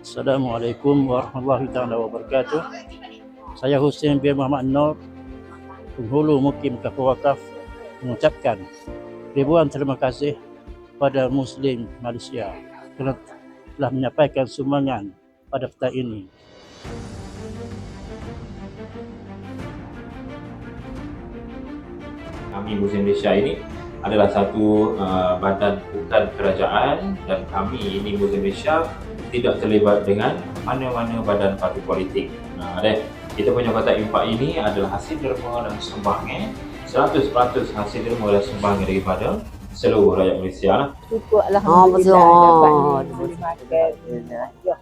Assalamualaikum warahmatullahi taala wabarakatuh. Saya Hussein bin Muhammad Nur, penghulu Mukim Kapur Wakaf mengucapkan ribuan terima kasih pada Muslim Malaysia kerana telah menyampaikan sumbangan pada petang ini. kami Muslim Malaysia ini adalah satu uh, badan bukan kerajaan dan kami ini Muslim Malaysia tidak terlibat dengan mana-mana badan parti politik. Nah, deh, kita punya kotak impak ini adalah hasil derma dan sumbangan 100% hasil derma dan sumbangan daripada seluruh rakyat Malaysia lah. Cukup Ah, Alhamdulillah betul. dapat ni beli makan. Ya dah. Terima kasih.